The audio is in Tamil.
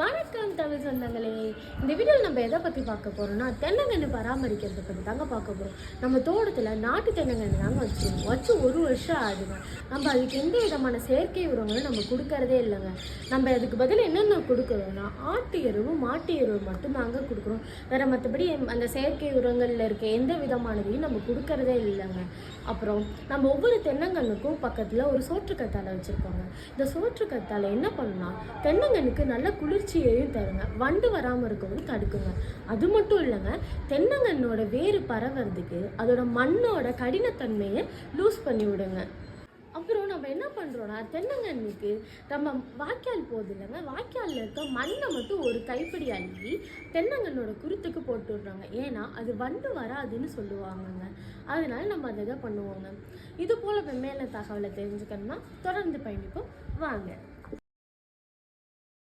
வணக்கம் தமிழ் சொந்தங்களே. இந்த வீடியோவில் நம்ம எதை பற்றி பார்க்க போகிறோம்னா தென்னங்கன்று பராமரிக்கிறத பற்றி தாங்க பார்க்க போகிறோம் நம்ம தோட்டத்தில் நாட்டு தென்னங்கன்று தாங்க வச்சுருக்கோம். வச்சு ஒரு வருஷம் ஆகுதுங்க நம்ம அதுக்கு எந்த விதமான செயற்கை உரங்களும் நம்ம கொடுக்கறதே இல்லைங்க. நம்ம அதுக்கு பதில் என்னென்ன கொடுக்குறோம்னா ஆட்டு எருவு மாட்டு எருவு மட்டும் தாங்க கொடுக்குறோம். வேறு மற்றபடி அந்த செயற்கை உரங்களில் இருக்க எந்த விதமானதையும் நம்ம கொடுக்கறதே இல்லைங்க. அப்புறம் நம்ம ஒவ்வொரு தென்னங்கன்றுக்கும் பக்கத்தில் ஒரு சோற்றுக்கத்தாழை வச்சுருக்கோங்க. இந்த சோற்றுக்கத்தாழை என்ன பண்ணுன்னா தென்னங்கன்றுக்கு நல்ல குளிர் குளிர்ச்சியையும் தருங்க. வண்டு வராமல் இருக்கவும் தடுக்குங்க. அது மட்டும் இல்லைங்க தென்னங்கன்னோட வேறு பரவறதுக்கு அதோட மண்ணோட கடினத்தன்மையை லூஸ் பண்ணி விடுங்க அப்புறம் நம்ம என்ன பண்ணுறோன்னா தென்னங்கன்னுக்கு நம்ம வாய்க்கால் போகுது இல்லைங்க வாய்க்காலில் இருக்க மண்ணை மட்டும் ஒரு கைப்பிடி அள்ளி தென்னங்கன்னோட குருத்துக்கு போட்டு விட்றாங்க. ஏன்னா அது வண்டு வராதுன்னு சொல்லுவாங்கங்க. அதனால நம்ம அதை தான் பண்ணுவோங்க. இது போல் மேலே தகவலை தெரிஞ்சுக்கணும்னா தொடர்ந்து பயணிப்போம். வாங்க.